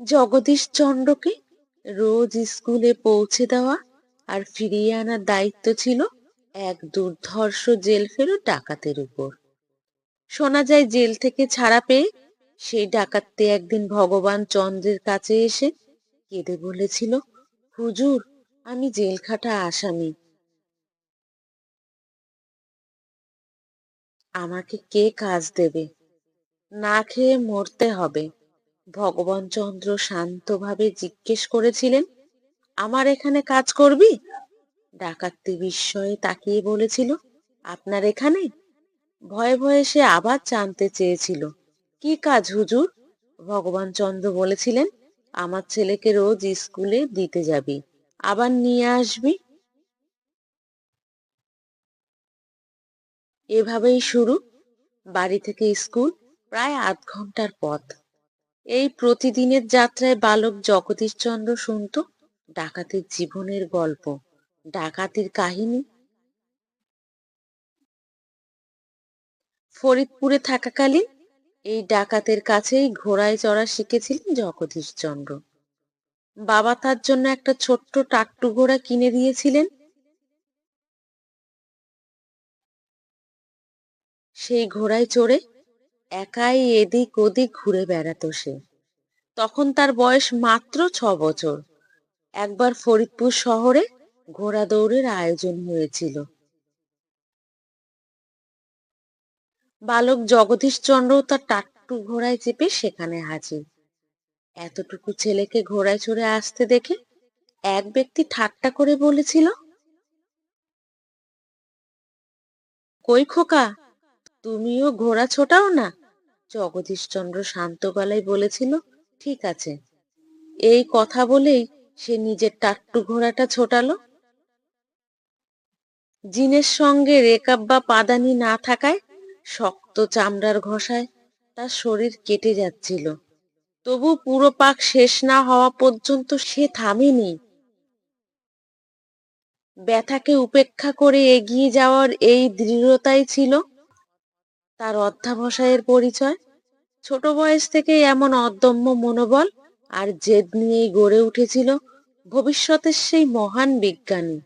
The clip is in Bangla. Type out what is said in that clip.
জগদীশ চন্দ্রকে রোজ স্কুলে পৌঁছে দেওয়া আর ফিরিয়ে আনার দায়িত্ব ছিল এক দুর্ধর্ষ জেল ফেরত ডাকাতের উপর। শোনা যায় জেল থেকে ছাড়া পেয়ে সেই ডাকাততে একদিন ভগবান চন্দ্রের কাছে এসে কেঁদে বলেছিল, হুজুর, আমি জেলখাটা আসামি। আমাকে কে কাজ দেবে? না খেয়ে মরতে হবে। ভগবান চন্দ্র শান্তভাবে জিজ্ঞেস করেছিলেন, আমার এখানে কাজ করবি? ডাকাতি বিস্ময়ে তাকিয়ে বলেছিল, আপনার এখানে? ভয়ে ভয়ে সে আবার জানতে চেয়েছিল, কি কাজ হুজুর? ভগবান চন্দ্র বলেছিলেন, আমার ছেলেকে রোজ স্কুলে দিতে যাবি, আবার নিয়ে আসবি। এভাবেই শুরু। বাড়ি থেকে স্কুল প্রায় আধ ঘণ্টার পথ। এই প্রতিদিনের যাত্রায় বালক জগদীশচন্দ্র শুনত ডাকাতের জীবনের গল্প, ডাকাতির কাহিনী। ফরিদপুরে থাকাকালীন এই ডাকাতের কাছেই ঘোড়ায় চড়া শিখেছিলেন জগদীশচন্দ্র। বাবা তার জন্য একটা ছোট্ট টাট্টু ঘোড়া কিনে দিয়েছিলেন। সেই ঘোড়ায় চড়ে একাই এদিক ওদিক ঘুরে বেড়াতো সে। তখন তার বয়স মাত্র ছ বছর। একবার ফরিদপুর শহরে ঘোড়া দৌড়ের আয়োজন হয়েছিল। বালক জগদীশচন্দ্র তার টাট্টু ঘোড়ায় চেপে সেখানে হাজির। এতটুকু ছেলেকে ঘোড়ায় চড়ে আসতে দেখে এক ব্যক্তি ঠাট্টা করে বলেছিল, কই খোকা, তুমিও ঘোড়া ছোটাও না? জগদীশচন্দ্র শান্ত গলায় বলেছিল, ঠিক আছে। এই কথা বলেই সে নিজের টাট্টু ঘোড়াটা ছোটালো। জিনের সঙ্গে রেকাব বা পাদানি না থাকায় শক্ত চামড়ার ঘষায় তার শরীর কেটে যাচ্ছিল। তবু পুরো পাক শেষ না হওয়া পর্যন্ত সে থামেনি। ব্যথাকে উপেক্ষা করে এগিয়ে যাওয়ার এই দৃঢ়তাই ছিল তার অধ্যাবসায়ের পরিচয়। ছোট বয়স থেকেই এমন অদম্য মনোবল আর জেদ নিয়েই গড়ে উঠেছিল ভবিষ্যতের সেই মহান বিজ্ঞানী।